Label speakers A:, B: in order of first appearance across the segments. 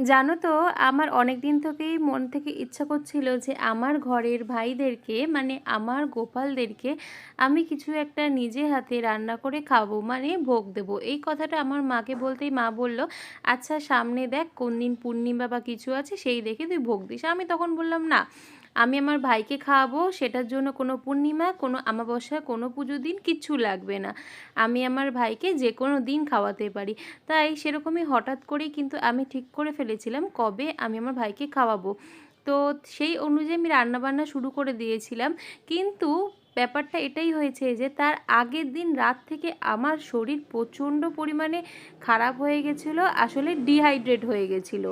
A: জানো তো, আমার অনেক দিন থেকেই মন থেকে ইচ্ছা করছিল যে আমার ঘরের ভাইদেরকে মানে আমার গোপালদেরকে আমি কিছু একটা নিজে হাতে রান্না করে খাব মানে ভোগ দেব। এই কথাটা আমার মাকে বলতেই মা বলল আচ্ছা সামনে দেখ কোন দিন পূর্ণিমা বা কিছু আছে, সেই দেখে তুই ভোগ দিস। আমি তখন বললাম, না। আমি আমার ভাইকে খাওয়াবো, সেটার জন্য কোনো পূর্ণিমা, কোনো আমাবস্যা কোনো পুজো দিন কিচ্ছু লাগবে না। আমি আমার ভাইকে যে কোনো দিন খাওয়াতে পারি। তাই সেরকমই হঠাৎ করেই কিন্তু আমি ঠিক করে ফেলেছিলাম কবে আমি আমার ভাইকে খাওয়াবো। তো সেই অনুযায়ী আমি রান্নাবান্না শুরু করে দিয়েছিলাম। কিন্তু ব্যাপারটা এটাই হয়েছে যে, তার আগের দিন রাত থেকে আমার শরীর প্রচণ্ড পরিমাণে খারাপ হয়ে গেছিল, আসলে ডিহাইড্রেট হয়ে গেছিল।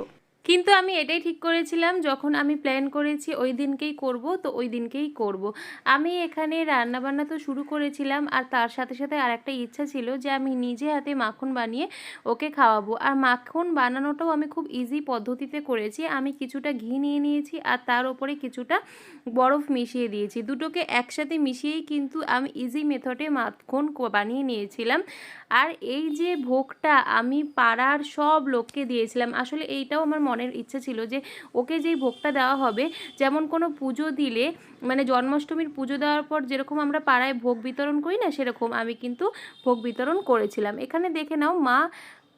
A: কিন্তু আমি এটাই ঠিক করেছিলাম, যখন আমি প্ল্যান করেছি ওই দিনকেই করব, তো ওই দিনকেই করব। আমি এখানে রান্নাবান্না তো শুরু করেছিলাম, আর তার সাথে সাথে আর একটা ইচ্ছা ছিল যে আমি নিজে হাতে মাখন বানিয়ে ওকে খাওয়াবো। আর মাখন বানানোটাও আমি খুব ইজি পদ্ধতিতে করেছি। আমি কিছুটা ঘি নিয়ে নিয়েছি, আর তার ওপরে কিছুটা বরফ মিশিয়ে দিয়েছি। দুটোকে একসাথে মিশিয়েই কিন্তু আমি ইজি মেথডে মাখন বানিয়ে নিয়েছিলাম। আর এই যে ভোগটা আমি পাড়ার সব লোককে দিয়েছিলাম, আসলে এইটাও আমার মনের ইচ্ছে ছিল যে ওকে যেই ভোগটা দেওয়া হবে, যেমন কোনো পুজো দিলে মানে জন্মাষ্টমীর পুজো দেওয়ার পর যেরকম আমরা পাড়ায় ভোগ বিতরণ করি না, সেরকম আমি কিন্তু ভোগ বিতরণ করেছিলাম। এখানে দেখে নাও, মা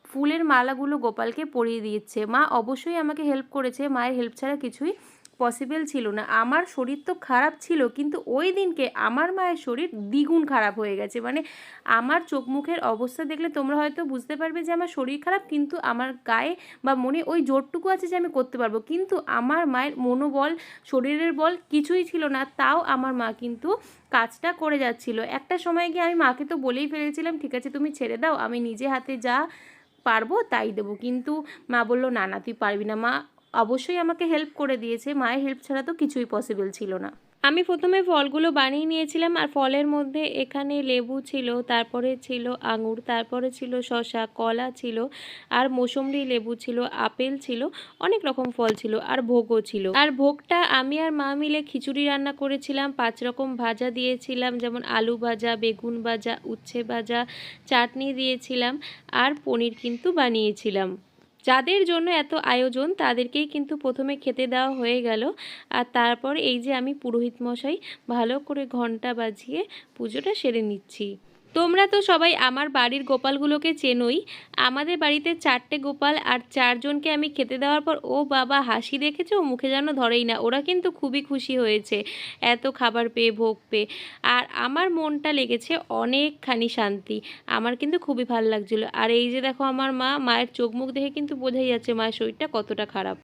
A: ফুলের মালাগুলো গোপালকে পরিয়ে দিচ্ছে মা অবশ্যই আমাকে হেল্প করেছে, মায়ের হেল্প ছাড়া কিছুই পসিবল ছিল না। আমার শরীর তো খারাপ ছিল, কিন্তু ওই দিনকে আমার মায়ের শরীর দ্বিগুণ খারাপ হয়ে গেছে। মানে আমার চোখ মুখের অবস্থা দেখলে তোমরা হয়তো বুঝতে পারবে যে আমার শরীর খারাপ, কিন্তু আমার গায়ে বা মনে ওই জোরটুকু আছে যে আমি করতে পারব। কিন্তু আমার মায়ের মনোবল, শরীরের বল কিছুই ছিল না, তাও আমার মা কিন্তু কাজটা করে যাচ্ছিল। একটা সময় গিয়ে আমি মাকে তো বলেই ফেলেছিলাম, ঠিক আছে, তুমি ছেড়ে দাও, আমি নিজে হাতে যা পারব তাই দেবো। কিন্তু মা বলল, না না, তুই পারবি না। মা অবশ্যই আমাকে হেল্প করে দিয়েছে। মায়ের হেল্প ছাড়া তো কিছুই পসিবল ছিল না। আমি প্রথমে ফলগুলো বানিয়ে নিয়েছিলাম, আর ফলের মধ্যে এখানে লেবু ছিল, তারপরে ছিল আঙুর, তারপরে ছিল শশা কলা ছিল, আর মৌসুমরি লেবু ছিল, আপেল ছিল, অনেক রকম ফল ছিল, আর ভোগও ছিল। আর ভোগটা আমি আর মা মিলে খিচুড়ি রান্না করেছিলাম, পাঁচ রকম ভাজা দিয়েছিলাম, যেমন আলু ভাজা, বেগুন ভাজা, উচ্ছে ভাজা, চাটনি দিয়েছিলাম, আর পনির কিন্তু বানিয়েছিলাম। যাদের জন্য এত আয়োজন, তাদেরকেই কিন্তু প্রথমে খেতে দেওয়া হয়ে গেল। আর তারপর এই যে আমি পুরোহিত মশাই ভালো করে ঘণ্টা বাজিয়ে পুজোটা সেরে নিচ্ছি। তোমরা তো সবাই আমার বাড়ির গোপালগুলোকে চেনোই। আমাদের বাড়িতে চারটে গোপাল আর চারজনকে আমি খেতে দেওয়ার পর ও বাবা হাসি দেখেছে, ও মুখে যেন ধরেই না। ওরা কিন্তু খুবই খুশি হয়েছে, এত খাবার পেয়ে, ভোগ পেয়ে। আর আমার মনটা লেগেছে অনেকখানি শান্তি। আমার কিন্তু খুবই ভালো লাগছিল। আর এই যে দেখো আমার মা, মায়ের চোখ মুখ দেখে কিন্তু বোঝাই যাচ্ছে মায়ের শরীরটা কতটা খারাপ।